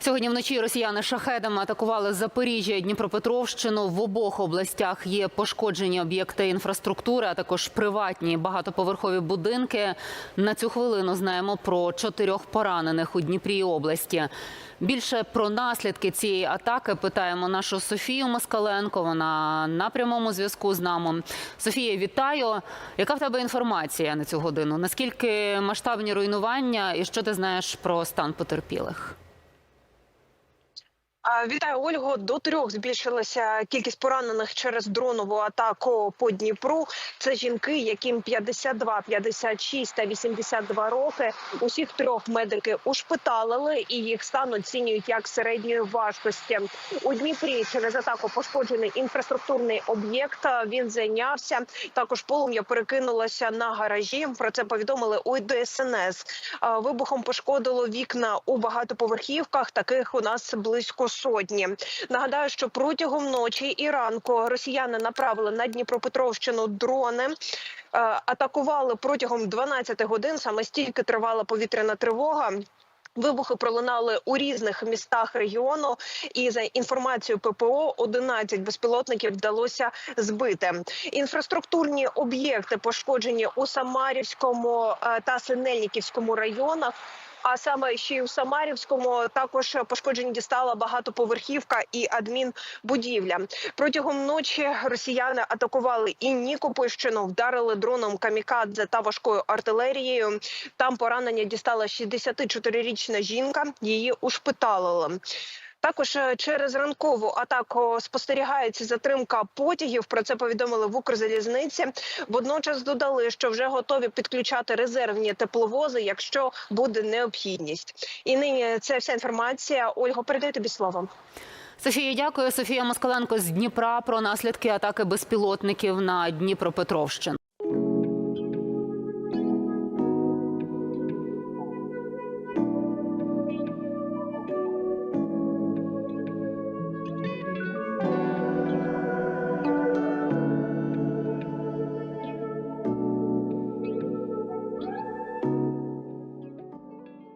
Сьогодні вночі росіяни шахедами атакували Запоріжжя і Дніпропетровщину. В обох областях є пошкоджені об'єкти інфраструктури, а також приватні багатоповерхові будинки. На цю хвилину знаємо про чотирьох поранених у Дніпрі області. Більше про наслідки цієї атаки питаємо нашу Софію Москаленко. Вона на прямому зв'язку з нами. Софія, вітаю. Яка в тебе інформація на цю годину? Наскільки масштабні руйнування і що ти знаєш про стан потерпілих? Вітаю, Ольго. До трьох збільшилася кількість поранених через дронову атаку по Дніпру. Це жінки, яким 52, 56 та 82 роки. Усіх трьох медики ушпиталили, і їх стан оцінюють як середньої важкості. У Дніпрі через атаку пошкоджений інфраструктурний об'єкт. Він зайнявся. Також полум'я перекинулося на гаражі. Про це повідомили у ДСНС. Вибухом пошкодило вікна у багатоповерхівках. Таких у нас близько сотні. Нагадаю, що протягом ночі і ранку росіяни направили на Дніпропетровщину дрони. е, Атакували протягом 12 годин. Саме стільки тривала повітряна тривога. Вибухи пролунали у різних містах регіону, і за інформацією ППО 11 безпілотників вдалося збити. Інфраструктурні об'єкти пошкоджені у Самарівському е, та Синельниківському районах. А саме ще й у Самарівському також пошкоджені дістала багатоповерхівка і адмінбудівля. Протягом ночі росіяни атакували і Нікопольщину, вдарили дроном камікадзе та важкою артилерією. Там поранення дістала 64-річна жінка. Її ушпиталили. Також е, через ранкову атаку спостерігається затримка потягів. Про це повідомили в Укрзалізниці. Водночас додали, що вже готові підключати резервні тепловози, якщо буде необхідність. І нині це вся інформація. Ольго, передаю тобі слово. Софія, дякую. Софія Москаленко з Дніпра про наслідки атаки безпілотників на Дніпропетровщину.